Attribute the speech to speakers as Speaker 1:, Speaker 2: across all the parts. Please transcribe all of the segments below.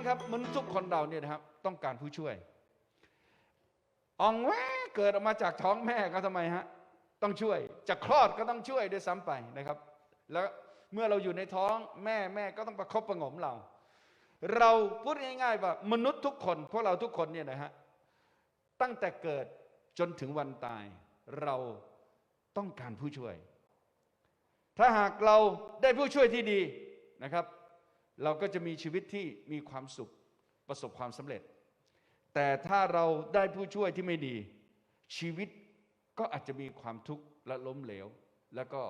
Speaker 1: องครับมนุษย์ทุกคนเราเนี่ยนะครับ ต้องการผู้ช่วยอองแวเกิดออกมาจากท้องแม่ก็ทำไมฮะต้องช่วยจะคลอดก็ต้องช่วยด้วยซ้ำไปนะครับ แล้วเมื่อเราอยู่ในท้องแม่แม่ก็ต้องประคบประงมเรา เราพูดง่ายๆว่ามนุษย์ทุกคนพวกเราทุกคนเนี่ยนะฮะตั้งแต่เกิดจนถึงวันตาย เราต้องการผู้ช่วย ถ้าหากเราได้ผู้ช่วยที่ดีนะครับ เราก็จะมีชีวิตที่มีความสุขประสบความสำเร็จ แต่ถ้าเราได้ผู้ช่วยที่ไม่ดี ชีวิตก็อาจจะมีความทุกข์และล้มเหลว แล้วก็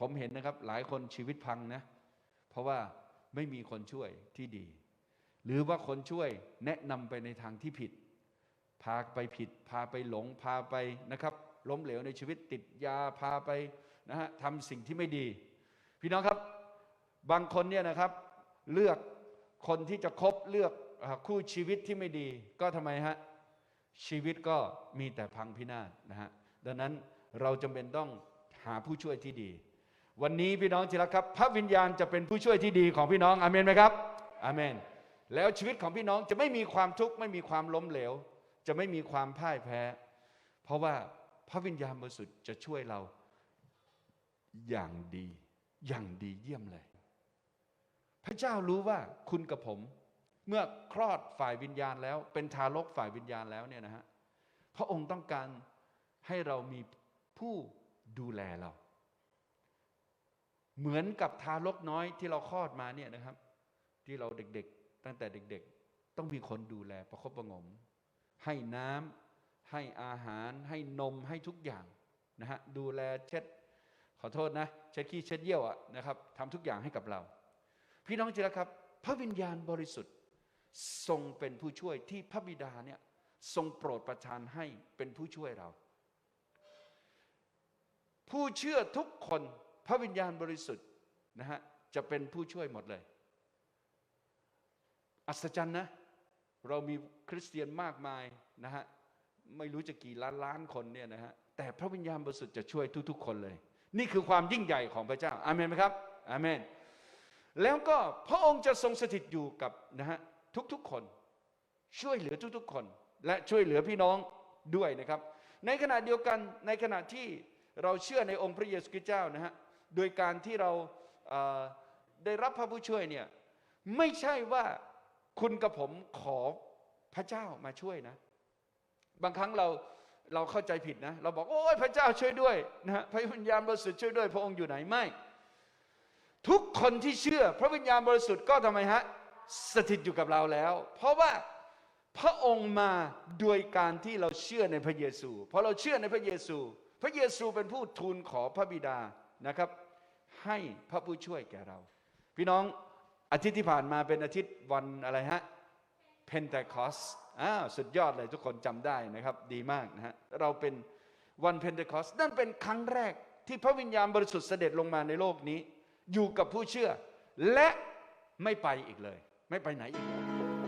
Speaker 1: ผมเห็นนะครับหลายคนชีวิตพังนะ เพราะว่าไม่มีคนช่วยที่ดี หรือว่าคนช่วยแนะนำไปในทางที่ผิด พาไปผิด พาไปหลง พาไปนะครับล้มเหลวในชีวิตติดยาพาไปนะฮะทำสิ่งที่ไม่ดี พี่น้องครับ บางคนเนี่ยนะครับ เลือกคนที่จะคบเลือกคู่ชีวิตที่ไม่ดี ก็ทำไมฮะชีวิตก็มีแต่พังพินาศนะฮะดังนั้นเราจำเป็นต้องหาผู้ช่วยที่ดี วันนี้พี่น้องที่รักครับ พระวิญญาณจะเป็นผู้ช่วยที่ดีของพี่น้องอาเมนไหมครับอาเมน แล้วชีวิตของพี่น้องจะไม่มีความทุกข์ไม่มีความล้มเหลว จะไม่มีความพ่ายแพ้ เพราะว่าพระวิญญาณบริสุทธิ์จะช่วยเราอย่างดีอย่างดีเยี่ยมเลย พระเจ้ารู้ว่าคุณกับผม เมื่อคลอดฝ่ายวิญญาณแล้ว เป็นทารกฝ่ายวิญญาณแล้วเนี่ยนะฮะพระองค์ต้องการให้เรามีผู้ดูแลเรา เหมือนกับทารกน้อยที่เราคลอดมาเนี่ยนะครับ ที่เราเด็กๆ ตั้งแต่เด็กๆ ต้องมีคนดูแลประคบประงม ให้น้ำให้อาหาร ให้นมให้ทุกอย่างนะฮะดูแลเช็ดขอโทษนะ เช็ดขี้เช็ดเยี่ยวอะนะครับทำทุกอย่างให้กับเรา พี่น้องจีละครับ พระวิญญาณบริสุทธิ์ทรงเป็นผู้ช่วยที่พระบิดาเนี่ยทรงโปรดประทานให้เป็นผู้ช่วยเรา ผู้เชื่อทุกคนพระวิญญาณบริสุทธิ์นะฮะจะเป็นผู้ช่วยหมดเลย อัศจรรย์นะ เรามีคริสเตียนมากมายนะฮะไม่รู้จะกี่ล้านล้านคนเนี่ยนะฮะแต่พระวิญญาณบริสุทธิ์จะช่วยทุก ๆ คนเลย นี่คือความยิ่งใหญ่ของพระเจ้าอาเมนไหมครับอาเมน แล้วก็พระองค์จะทรงสถิตอยู่กับนะฮะทุกๆคน ช่วยเหลือทุกๆคน และช่วยเหลือพี่น้องด้วยนะครับ ในขณะเดียวกันในขณะที่เราเชื่อในองค์พระเยซูคริสต์เจ้านะฮะโดยการที่เราเได้รับพระผู้ช่วยเนี่ยไม่ใช่ว่าคุณกับผมขอพระเจ้ามาช่วยนะ บางครั้งเราเราเข้าใจผิดนะ เราบอกโอ้ยพระเจ้าช่วยด้วยนะฮะพระวิญญาณบริสุทธิ์ช่วยด้วย พระองค์อยู่ไหนไม่ ทุกคนที่เชื่อ พระวิญญาณบริสุทธิ์ก็ทำไมฮะสถิตอยู่กับเราแล้ว เพราะว่าพระองค์มาโดยการที่เราเชื่อในพระเยซูเพราะเราเชื่อในพระเยซู พระเยซูเป็นผู้ทูลขอพระบิดานะครับ ให้พระผู้ช่วยแก่เรา พี่น้องอาทิตย์ที่ผ่านมาเป็นอาทิตย์วันอะไรฮะเพนเทคอสอ้าวสุดยอดเลยทุกคนจำได้นะครับ ดีมากนะฮะเราเป็นวันเพนเทคอสนั่นเป็นครั้งแรกที่พระวิญญาณบริสุทธิ์เสด็จลงมาในโลกนี้ อยู่กับผู้เชื่อ และไม่ไปอีกเลย ไม่ไปไหนอีกเลย